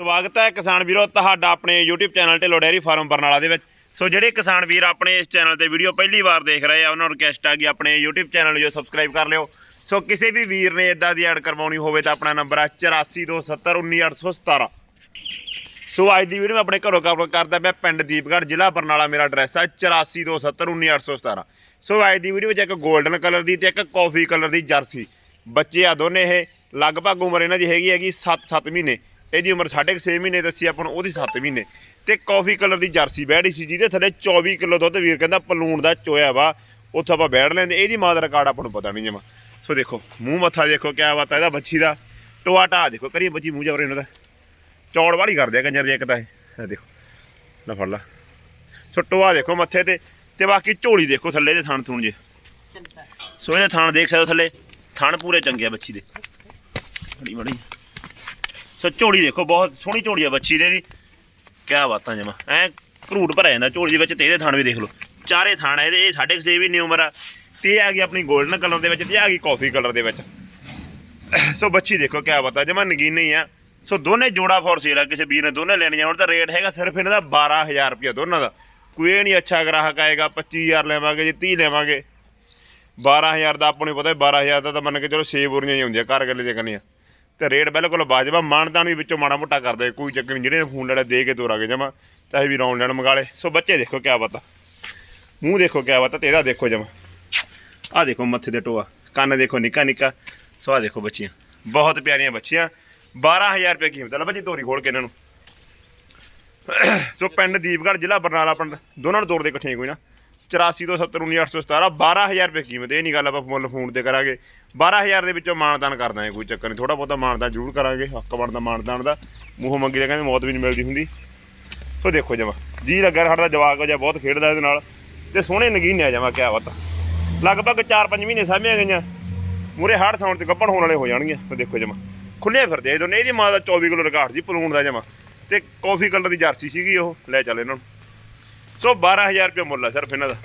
ਸਵਾਗਤ ਹੈ ਕਿਸਾਨ ਵੀਰੋ ਤੁਹਾਡਾ ਆਪਣੇ YouTube channel Dhillon dairy farm Barnala ਦੇ ਵਿੱਚ। ਸੋ ਜਿਹੜੇ ਕਿਸਾਨ ਵੀਰ ਆਪਣੇ ਇਸ ਚੈਨਲ ਤੇ ਵੀਡੀਓ ਪਹਿਲੀ ਵਾਰ ਦੇਖ ਰਹੇ ਆ, ਉਹਨਾਂ ਨੂੰ ਰਿਕਵੈਸਟ ਆ ਕਿ ਆਪਣੇ YouTube ਚੈਨਲ ਨੂੰ ਜੋ ਸਬਸਕ੍ਰਾਈਬ ਕਰ ਲਿਓ। ਸੋ ਕਿਸੇ ਵੀ ਵੀਰ ਨੇ ਇਦਾਂ ਦੀ ਐਡ ਕਰਵਾਉਣੀ ਹੋਵੇ ਤਾਂ ਆਪਣਾ ਨੰਬਰ ਹੈ 8427191817 ਸੋ ਅੱਜ ਦੀ ਵੀਡੀਓ ਮੈਂ ਆਪਣੇ ਘਰੋਂ ਕਵਰ ਕਰਦਾ ਮੈਂ ਪਿੰਡ ਦੀਪਗੜ੍ਹ, ਜ਼ਿਲ੍ਹਾ ਬਰਨਾਲਾ ਮੇਰਾ ਐਡਰੈਸ ਹੈ 8427191817 ਸੋ ਅੱਜ ਦੀ ਵੀਡੀਓ ਵਿੱਚ ਇੱਕ 골ਡਨ ਕਲਰ ਦੀ ਤੇ ਇੱਕ ਕਾਫੀ ਕਲਰ ਦੀ ਜਰਸੀ। ਬੱਚੇ ਆ ਦੋਨੇ ਇਹ, ਲਗਭਗ ਉਮਰ ਇਹਨਾਂ ਦੀ ਹੈਗੀ ਹੈਗੀ 7-7 ਮਹੀਨੇ। ਇਹਦੀ ਉਮਰ 6.5 ਮਹੀਨੇ ਦੱਸੀ ਆਪਾਂ ਨੂੰ ਉਹਦੀ 7 ਮਹੀਨੇ। ਤੇ ਕਾਫੀ ਕਲਰ ਦੀ ਜਰਸੀ ਬੈੜੀ ਸੀ ਜਿਹਦੇ ਥੱਲੇ 24 ਕਿਲੋ ਦੁੱਧ, ਵੀਰ ਕਹਿੰਦਾ ਪਲੂਣ ਦਾ ਚੋਇਆ ਵਾ, ਉੱਥੋਂ ਆਪਾਂ ਬੈਠ ਲੈਂਦੇ, ਇਹਦੀ ਮਾਂ ਦਾ ਰਿਕਾਰਡ ਆਪਾਂ ਨੂੰ ਪਤਾ ਨਹੀਂ ਜਮਾ। ਸੋ ਦੇਖੋ, ਮੂੰਹ ਮੱਥਾ ਦੇਖੋ ਕਿਆ ਬਾਤ ਹੈ ਇਹਦਾ ਬੱਚੀ ਦਾ ਟੋਆ ਟਾ ਦੇਖੋ, ਕਰੀਏ ਬੱਚੀ ਮੂੰਹ ਜਵਰ ਇਹਨਾਂ ਦਾ ਚੌੜ ਵਾਲੀ ਕਰਦੇ ਆ ਕੰਜਰ ਦੀ ਇੱਕ ਤਾਂ ਇਹ। ਦੇਖੋ, ਲੈ ਫੜ ਲਾ। ਸੋ ਟੋਆ ਦੇਖੋ ਮੱਥੇ ਤੇ ਤੇ ਬਾਕੀ ਝੋਲੀ ਦੇਖੋ ਥੱਲੇ ਦੇ ਥਣ ਥੂਣ ਜੇ। ਸੋ ਇਹਦੇ ਥਣ ਦੇਖ ਸਕਦੇ ਹੋ ਥੱਲੇ, ਥਣ ਪੂਰੇ ਚੰਗੇ ਆ ਬੱਚੀ ਦੇ। ਬੜੀ ਬੜੀ। ਸੋ ਝੋਲੀ ਦੇਖੋ, ਬਹੁਤ ਸੋਹਣੀ ਝੋਲੀ ਆ ਬੱਚੀ ਦੇ ਦੀ। ਕਿਆ ਬਾਤਾਂ ਜਮਾ। ਐ ਘਰੂਟ ਭਰਿਆ ਜਾਂਦਾ ਝੋਲੀ ਦੇ ਵਿੱਚ ਤੇ ਇਹਦੇ ਥਣ ਵੀ ਦੇਖ ਲਓ। ਚਾਰੇ ਥਣ ਇਹਦੇ, ਇਹ ਸਾਢੇ ਕੁ ਛੇ ਵੀ ਨਹੀਂ ਉਮਰ ਆ। ਤੇ ਇਹ ਆ ਗਈ ਆਪਣੀ 골ਡਨ ਕਲਰ ਦੇ ਵਿੱਚ ਤੇ ਆ ਗਈ ਕਾਫੀ ਕਲਰ ਦੇ ਵਿੱਚ। ਸੋ ਬੱਚੀ ਦੇਖੋ ਕਿਆ ਬਾਤਾਂ, ਜਮਾ ਨਗੀਨ ਨਹੀਂ ਆ। ਸੋ ਦੋਨੇ ਜੋੜਾ ਫੋਰ ਸੇਲ ਆ, ਕਿਸੇ ਵੀਰ ਨੇ ਦੋਨੇ ਲੈਣੀਆਂ ਹੁਣ ਤਾਂ ਰੇਟ ਹੈਗਾ ਸਿਰਫ ਇਹਨਾਂ ਦਾ 12000 ਰੁਪਇਆ ਦੋਨਾਂ ਦਾ। ਕੋਈ ਇਹ ਨਹੀਂ ਅੱਛਾ ਗ੍ਰਾਹਕ ਆਏਗਾ 25000 ਲੈਵਾਂਗੇ ਜੀ 30 ਲੈਵਾਂਗੇ। 12000 ਦਾ ਆਪਾਂ ਨੂੰ ਪਤਾ 12000 ਦਾ ਤਾਂ ਮੰਨ ਕੇ ਚਲੋ 6 ਬੋਰੀਆਂ ਹੀ ਹੁੰਦੀਆਂ, ਘਰ ਗੱਲੇ ਦੇ ਕੰਨੀਆਂ ਤੇ ਰੇਟ ਬਿਲਕੁਲ ਵਾਜਬਾ ਮਾਨਦਾਨ ਵੀ ਵਿੱਚੋਂ ਮਾੜਾ ਮੋਟਾ ਕਰਦੇ ਕੋਈ ਚੱਕਰ ਨਹੀਂ। ਜਿਹੜੇ ਫੋਨ ਲੜਾ ਦੇ ਕੇ ਤੋਰਾਂਗੇ ਜਮਾ, ਚਾਹੇ ਵੀ ਰੌਣ ਲੈਣ ਮੰਗਾ ਲੇ। ਸੋ ਬੱਚੇ ਦੇਖੋ ਕਿਆ ਬਤਾ। ਮੂੰਹ ਦੇਖੋ ਕਿਆ ਬਤਾ ਤੇ ਇਹਦਾ ਦੇਖੋ ਜਮਾ। ਆ ਦੇਖੋ ਮੱਥੇ ਦੇ ਟੋਆ। ਕੰਨ ਦੇਖੋ ਨਿੱਕਾ ਨਿੱਕਾ। ਸੋ ਆਹ ਦੇਖੋ ਬੱਚੀਆਂ। ਬਹੁਤ ਪਿਆਰੀਆਂ ਬੱਚੀਆਂ। 12000 ਰੁਪਏ ਕੀਮਤ ਹੈ ਲੈ ਬੱਚੀ ਤੋਰੀ ਖੋਲ ਕੇ ਇਹਨਾਂ ਨੂੰ। ਸੋ ਪਿੰਡ ਦੀਪਗੜ੍ਹ, ਜ਼ਿਲ੍ਹਾ ਬਰਨਾਲਾ ਪਿੰਡ। ਦੋਨਾਂ ਨੂੰ ਤੋੜਦੇ ਇਕੱਠੇ ਕੋਈ ਨਾ। 84 ਤੋਂ 70 19817 12000 ਰੁਪਏ ਕੀਮਤ, ਇਹ ਨਹੀਂ ਗੱਲ ਆਪਾਂ ਮੁੱਲ ਫੋਨ ਤੇ ਕਰਾਂਗੇ। 12000 ਦੇ ਵਿੱਚੋਂ ਮਾਨਦਾਨ ਕਰ ਦਾਂਗੇ ਕੋਈ ਚੱਕਰ ਨਹੀਂ ਥੋੜਾ ਬਹੁਤਾ ਮਾਨਦਾਨ ਜ਼ਰੂਰ ਕਰਾਂਗੇ, ਹੱਕ ਬਣਦਾ ਮਾਨਦਾਨ ਦਾ। ਮੂੰਹੋਂ ਮੰਗੀ ਦਾ ਕਹਿੰਦੇ ਮੌਤ ਵੀ ਨਹੀਂ ਮਿਲਦੀ ਹੁੰਦੀ। ਸੋ ਦੇਖੋ ਜਮਾ, ਜੀ ਲੱਗਾ ਸਾਡਾ ਜਵਾਕ ਜਿਹਾ ਬਹੁਤ ਖੇਡਦਾ ਇਹਦੇ ਨਾਲ। ਤੇ ਸੋਹਣੇ ਨਗੀਨੇ ਆ ਜਮਾ, ਕਿਆ ਬਾਤ ਲਗਭਗ 4-5 ਮਹੀਨੇ ਸਾਂਭੀਆਂ ਗਈਆਂ। ਮੂਰੇ ਹਾਰਟ ਸਾਊਂਡ ਤੇ ਗੱਪਣ ਹੋਣ ਵਾਲੇ ਹੋ ਜਾਣਗੇ ਤੇ ਦੇਖੋ ਜਮਾ। ਖੁੱਲੇ ਫਿਰਦੇ ਆ ਇਹ ਦੋਨੇ, ਇਹਦੀ ਮਾਂ ਦਾ 24 ਕਿਲੋ ਰਿਕਾਰਡ ਸੀ ਪਲੂਣ ਦਾ ਜਮਾ। ਤੇ ਕਾਫੀ ਕਲਰ ਦੀ ਜਰਸੀ ਸੀਗੀ ਉਹ, ਲੈ ਚੱਲ ਇਹਨਾਂ ਨੂੰ। ਸੋ 12000 ਰੁਪਏ ਮੁੱਲ ਆ ਸਿਰਫ ਇਹਨਾਂ ਦਾ।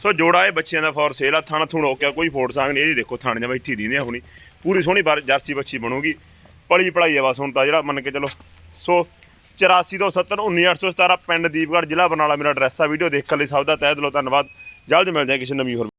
ਸੋ ਜੋੜਾ ਇਹ ਬੱਚਿਆਂ ਦਾ ਫੋਰ ਸੇਲ ਆ, ਥਾਣਾ ਥੁਣ ਹੋ ਗਿਆ, ਕੋਈ ਫੋਟ ਸੰਗ ਨਹੀਂ ਇਹਦੀ ਦੇਖੋ ਥਾਣੇ ਜਮਾ ਇੱਥੇ ਦੀ ਨੇ ਹੁਣੀ। ਪੂਰੀ ਸੋਹਣੀ ਬਾਰ- ਜਰਸੀ ਬੱਚੀ ਬਣੂਗੀ। ਪਲੀ ਪੜਾਈ ਆ ਬਸ ਹੁਣ ਤਾਂ ਜਿਹੜਾ ਮੰਨ ਕੇ ਚਲੋ। ਸੋ 84 ਤੋਂ 70 19817 ਪਿੰਡ ਦੀਪਗੜ੍ਹ, ਜ਼ਿਲ੍ਹਾ ਬਰਨਾਲਾ, ਮੇਰਾ ਐਡਰੈਸ ਆ ਵੀਡੀਓ ਦੇਖਣ ਲਈ ਸਭ ਦਾ ਤਹਿ ਦਿਲੋਂ ਧੰਨਵਾਦ। ਜਲਦ ਮਿਲਦੇ ਹਾਂ ਕਿਸੇ ਨਵੀਂ ਹੋਰ